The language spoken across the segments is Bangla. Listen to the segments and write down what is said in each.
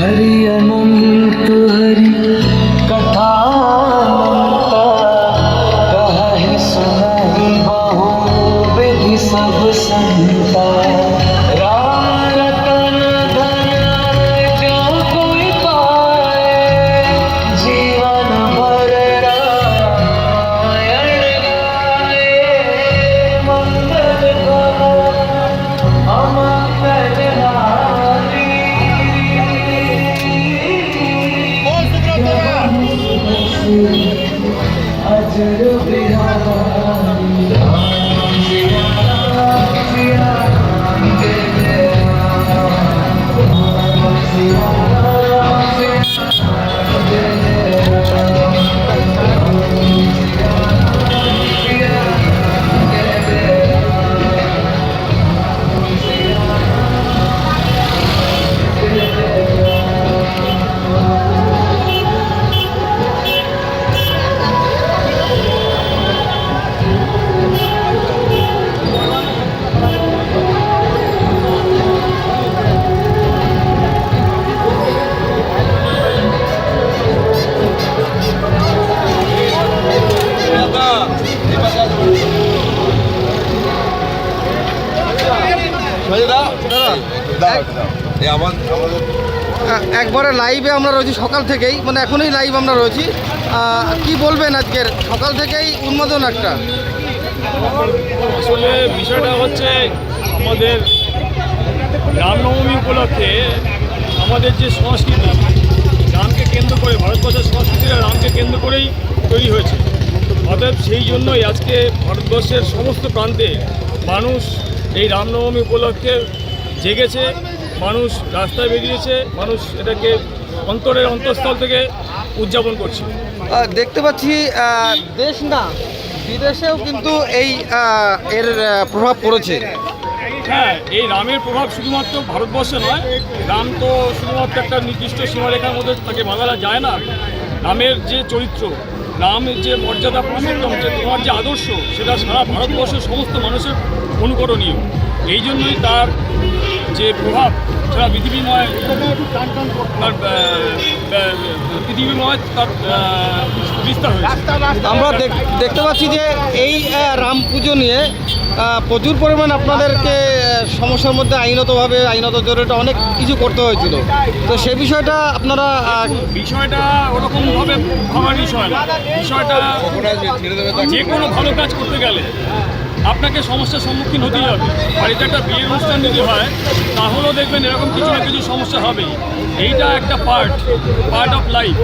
hari ya আমাদের একবারে লাইভে আমরা রয়েছি সকাল থেকেই মানে এখনই লাইভ আমরা রয়েছি। কি বলবেন আজকের? সকাল থেকেই উন্মোদন একটা। আসলে বিষয়টা হচ্ছে আমাদের রামনবমী উপলক্ষে আমাদের যে সংস্কৃতি রামকে কেন্দ্র করে ভারতবর্ষের সংস্কৃতিটা রামকে কেন্দ্র করেই তৈরি হয়েছে। অতএব সেই জন্যই আজকে ভারতবর্ষের সমস্ত প্রান্তে মানুষ এই রামনবমী উপলক্ষে জেগেছে। মানুষ রাস্তায় বেরিয়েছে মানুষ এটাকে অন্তরের অন্তঃস্থল থেকে উদযাপন করছে। দেখতে পাচ্ছি দেশ না বিদেশেও কিন্তু এই এর প্রভাব পড়েছে। হ্যাঁ এই রামের প্রভাব শুধুমাত্র ভারতবর্ষে নয় রাম তো শুধুমাত্র একটা নির্দিষ্ট সীমারেখার মধ্যে তাকে বাঁধানো যায় না। রামের যে চরিত্র রামের যে মর্যাদা পুরুষোত্তম যে তোমার যে আদর্শ সেটা সারা ভারতবর্ষের সমস্ত মানুষের অনুকরণীয়। এই জন্যই তার যে প্রভাব সারা পৃথিবীময় পৃথিবীময় তার বিস্তার আমরা দেখ- দেখতে পাচ্ছি যে এই রাম পুজো নিয়ে প্রচুর পরিমাণ আপনাদেরকে সমস্যার মধ্যে আইনতভাবে আইনত জোরেটা অনেক কিছু করতে হয়েছিল। তো সে বিষয়টা আপনারা বিষয়টা ওরকমভাবে ভাবার বিষয় না। বিষয়টা ছেড়ে দেবে তাকে যে কোনো ভালো কাজ করতে গেলে। আপনাকে সমস্যার সম্মুখীন হতেই হবে। বাড়িতে একটা বিয়ের অনুষ্ঠান যদি হয়, তাহলেও দেখবেন এরকম কিছু না কিছু সমস্যা হবেই। এইটা একটা পার্ট পার্ট অফ লাইফ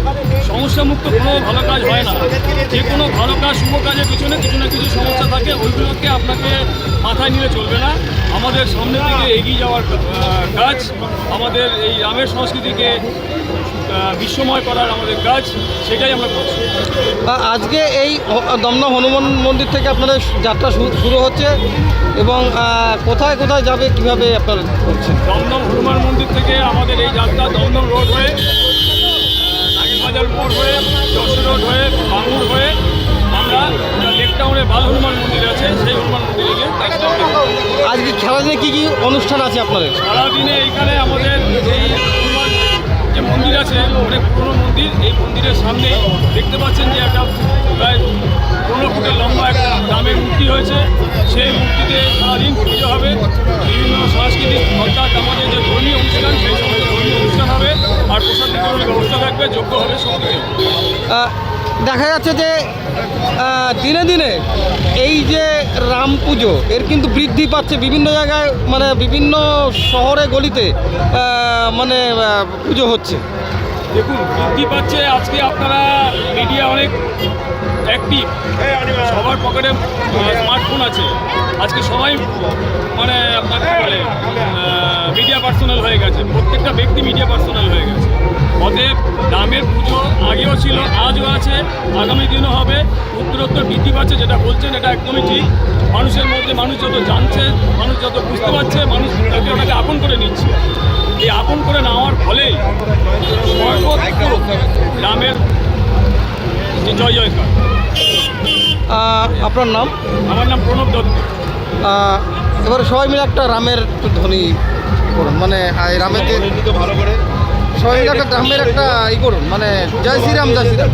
সমস্যামুক্ত কোনো ভালো কাজ হয় না। যে কোনো ভালো কাজ, শুভ কাজের পিছনে কিছু না কিছু সমস্যা থাকে, ওইগুলোকে আপনাকে মাথায় নিয়ে চলবে না। আমাদের সামনের দিকে এগিয়ে যাওয়ার কাজ আমাদের এই রামের সংস্কৃতিকে বিশ্বময় করার আমাদের কাজ সেটাই আমরা করছি। আজকে এই দমদম হনুমান মন্দির থেকে আপনাদের যাত্রা শুরু হচ্ছে এবং কোথায় কোথায় যাবে কীভাবে আপনারা করছেন? দমদম হনুমান মন্দির থেকে আমাদের এই যাত্রা দমদম রোড হয়ে মোড় হয়ে যশোর রোড হয়ে বাঙুর হয়ে আমরা লেকটাউনে বাল হনুমান মন্দির আছে সেই হনুমান মন্দিরে গিয়ে আজকে খেলাদিনে কী কী অনুষ্ঠান আছে আপনাদের? সারাদিনে এইখানে আমাদের এই অনেক পুরনো মন্দির। এই মন্দিরের সামনে দেখতে পাচ্ছেন যে একটা প্রায় পনেরো ফুটের লম্বা একটা দামের মূর্তি হয়েছে সেই মূর্তিতে সারাদিন পুজো হবে। বিভিন্ন সাংস্কৃতিক অর্থাৎ আমাদের যে ধর্মীয় অনুষ্ঠান, সেই সমস্ত ধর্মীয় অনুষ্ঠান হবে। আর প্রসাদ বিতরণের ব্যবস্থা থাকবে যোগ্য হবে সবকিছু। দেখা যাচ্ছে যে দিনে দিনে এই যে রাম পুজো, এর কিন্তু বৃদ্ধি পাচ্ছে বিভিন্ন জায়গায় মানে বিভিন্ন শহরে, গলিতে মানে পুজো হচ্ছে। দেখুন, বৃদ্ধি পাচ্ছে। আজকে আপনারা মিডিয়া অনেক অ্যাক্টিভ সবার পকেটে স্মার্টফোন আছে। আজকে সবাই মানে আপনার বলে মিডিয়া পার্সোনাল হয়ে গেছে। প্রত্যেকটা ব্যক্তি মিডিয়া পার্সোনাল হয়ে গেছে। অতএব, দামের পুজো আগেও ছিল, আজও আছে। আগামী দিনও হবে। উত্তরোত্তর বৃদ্ধি পাচ্ছে, যেটা বলছেন, এটা একদমই ঠিক। মানুষের মধ্যে, মানুষ যত জানছে, মানুষ যত বুঝতে পারছে, মানুষ তাকে ওটাকে আপন করে নিচ্ছে। এই আপন করে নেওয়ার ফলে সর্বত্র রামের জয় জয়কার। আপনার নাম? আমার নাম প্রণব দত্ত। এবারে সবাই মিলে একটা রামের একটু ধ্বনি করুন মানে রামের যে তো ভালো করে। সবাই মিলে একটা রামের একটা ই করুন মানে জয় শ্রীরাম জয় শ্রীরাম।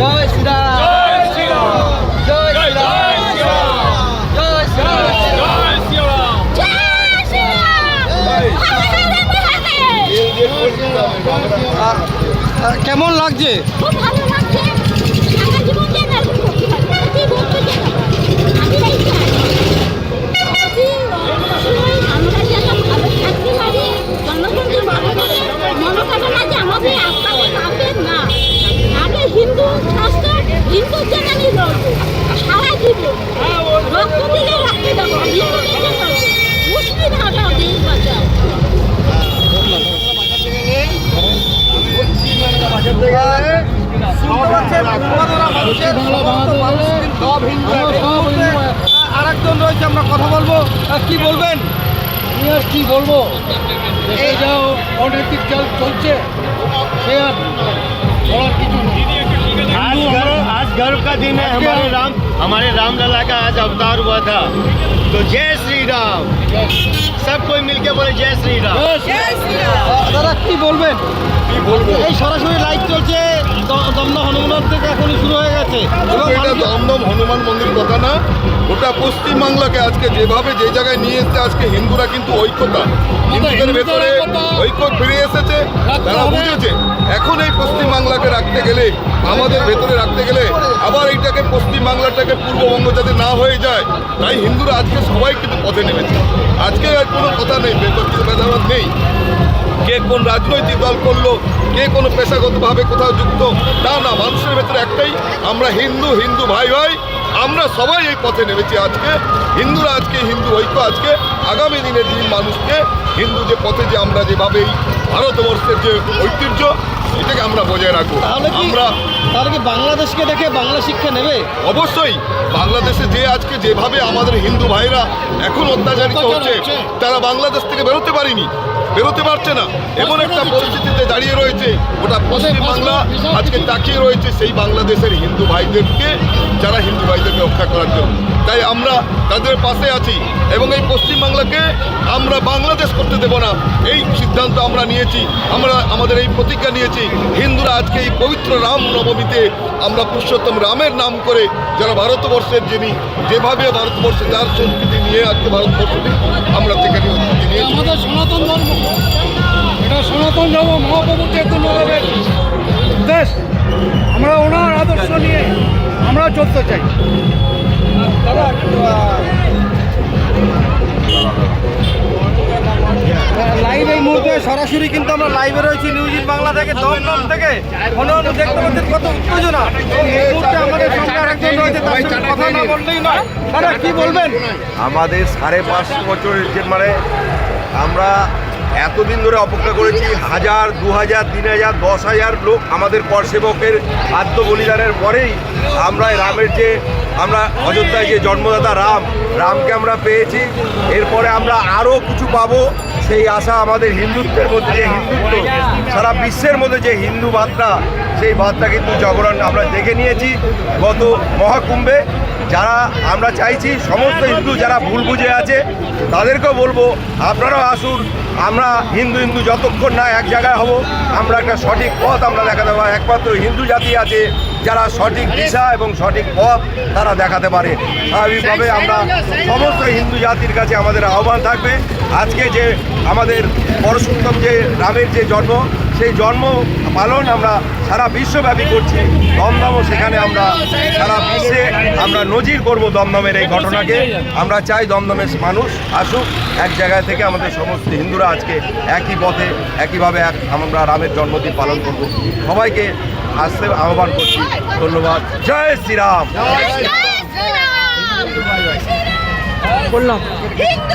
জয় শ্রীরাম। জয় শ্রীরাম। জয় জয় জয় শ্রীরাম। জয় শ্রীরাম। কেমন লাগছে? হিন্দু সারা জীবন। রক্ত দিলে দেবো। মুসলিম হবে আহ, আরেকজন রয়েছে আমরা কথা বলবো আহ, কি বলবেন আর কি বলবো এই যা অনৈতিক চাল চলছে সে আর বলার কিছু নেই आज गर्व आज गर्व का दिन है हमारे राम हमारे रामलला का आज अवतार हुआ था तो जय श्री राम सब कोई मिलके बोले जय श्री राम আহ, দাদা কি বলবেন কি বলবো এই সরাসরি লাইভ চলছে দ- দমদম হনুমান থেকে এখনই শুরু হয়ে গেছে এবং এটা মানুষের- দমদম হনুমান মন্দির কথা না ওটা পশ্চিমবাংলাকে আজকে যেভাবে যে জায়গায় নিয়ে এসছে আজকে হিন্দুরা কিন্তু ঐক্যতা হিন্দুদের ভেতরে ঐক্য ফিরে এসেছে তারা বুঝেছে এখন এই পশ্চিমবাংলাকে রাখতে গেলে আমাদের ভেতরে রাখতে গেলে পশ্চিমবাংলাটাকে পূর্ববঙ্গ যাতে না হয়ে যায়, তাই হিন্দুরা আজকে সবাই কিন্তু পথে নেমেছে। আজকে আর কোনো কথা নেই ভেদাভেদ নেই। কে কোন রাজনৈতিক দল করল, কে কোনো পেশাগতভাবে কোথাও যুক্ত না না, মানুষের ভেতরে একটাই, আমরা হিন্দু হিন্দু ভাই ভাই, আমরা সবাই এই পথে নেমেছি আজকে। হিন্দুরা আজকে, হিন্দু ঐক্য আজকে। আগামী দিনে দিন মানুষকে, হিন্দু যে পথে যে আমরা যেভাবে এই ভারতবর্ষের যে ঐতিহ্য এটাকে আমরা বজায় রাখব। তাহলে কি আমরা তাহলে কি বাংলাদেশকে দেখে বাংলা শিক্ষা নেবে? অবশ্যই। বাংলাদেশে যে আজকে যেভাবে আমাদের হিন্দু ভাইরা এখন অত্যাচারিত হচ্ছে। তারা বাংলাদেশ থেকে বেরোতে পারেনি। বেরোতে পারছে না। এমন একটা পরিস্থিতিতে দাঁড়িয়ে রয়েছে। ওটা পশ্চিম বাংলা আজকে তাকিয়ে রয়েছে সেই বাংলাদেশের হিন্দু ভাইদেরকে যারা হিন্দু ভাইদেরকে রক্ষা করার জন্য। তাই আমরা তাদের পাশে আছি এবং এই পশ্চিমবাংলাকে আমরা বাংলাদেশ করতে দেব না। এই সিদ্ধান্ত আমরা নিয়েছি আমরা আমাদের এই প্রতিজ্ঞা নিয়েছি। হিন্দুরা আজকে এই পবিত্র রাম নবমীতে আমরা পুরুষোত্তম রামের নাম করে যারা ভারতবর্ষের যিনি যেভাবে ভারতবর্ষে যার সংস্কৃতি নিয়ে আজকে ভারতবর্ষকে আমরা সংস্কৃতি নিয়েছি। আমাদের সনাতন ধর্ম। এটা সনাতন ধর্ম মহাপ্রভু চৈতন্যদেবের দেশ। আমরা ওনার আদর্শ নিয়ে আমরা চলতে চাই। দাদা লাইভ এই মুহূর্তে সরাসরি কিন্তু আমরা লাইভে রয়েছি নিউজ ইন বাংলা থেকে, দমদম থেকে। হনুমান, দেখতে পাচ্ছেন কত উত্তেজনা। এই মুহূর্তে আমাদের সঙ্গে আরেকজন রয়েছে, তার সঙ্গে কথা না বললেই নয়। দাদা কি বলবেন? আমাদের সাড়ে পাঁচশো বছরের যে মানে আমরা এতদিন ধরে অপেক্ষা করেছি, হাজার, দু হাজার, তিন হাজার, দশ হাজার লোক আমাদের কর সেবকের আত্ম বলিদানের পরেই আমরা রামের যে আমরা অযোধ্যায় যে জন্মদাতা রাম, রামকে আমরা পেয়েছি। এরপরে আমরা আরও কিছু পাবো। সেই আশা আমাদের হিন্দুত্বের মধ্যে যে হিন্দুত্ব, সারা বিশ্বের মধ্যে যে হিন্দু বার্তা, সেই বার্তা কিন্তু জগরণ আমরা দেখে নিয়েছি গত মহাকুম্ভে। যারা আমরা চাইছি, সমস্ত হিন্দু যারা ভুল বুঝে আছে, তাদেরকেও বলব, আপনারাও আসুন, আমরা হিন্দু হিন্দু যতক্ষণ না এক জায়গায় হব, আমরা একটা সঠিক পথ আমরা দেখাতে পারব। একমাত্র হিন্দু জাতি আছে যারা সঠিক দিশা এবং সঠিক পথ তারা দেখাতে পারে। স্বাভাবিকভাবে আমরা সমস্ত হিন্দু জাতির কাছে আমাদের আহ্বান থাকবে। আজকে যে আমাদের পরশোত্তম যে রামের যে জন্ম, সেই জন্ম পালন আমরা সারা বিশ্বব্যাপী করছি। দমদমও সেখানে আমরা সারা বিশ্বে আমরা নজির করব দমদমের এই ঘটনাকে। আমরা চাই দমদমের মানুষ আসুক, এক জায়গায় থেকে আমাদের সমস্ত হিন্দুরা আজকে একই পথে, একইভাবে এক আমরা রামের জন্মদিন পালন করব। সবাইকে আসতে আহ্বান করছি। ধন্যবাদ। জয় শ্রীরাম। জয় বললাম। হিন্দু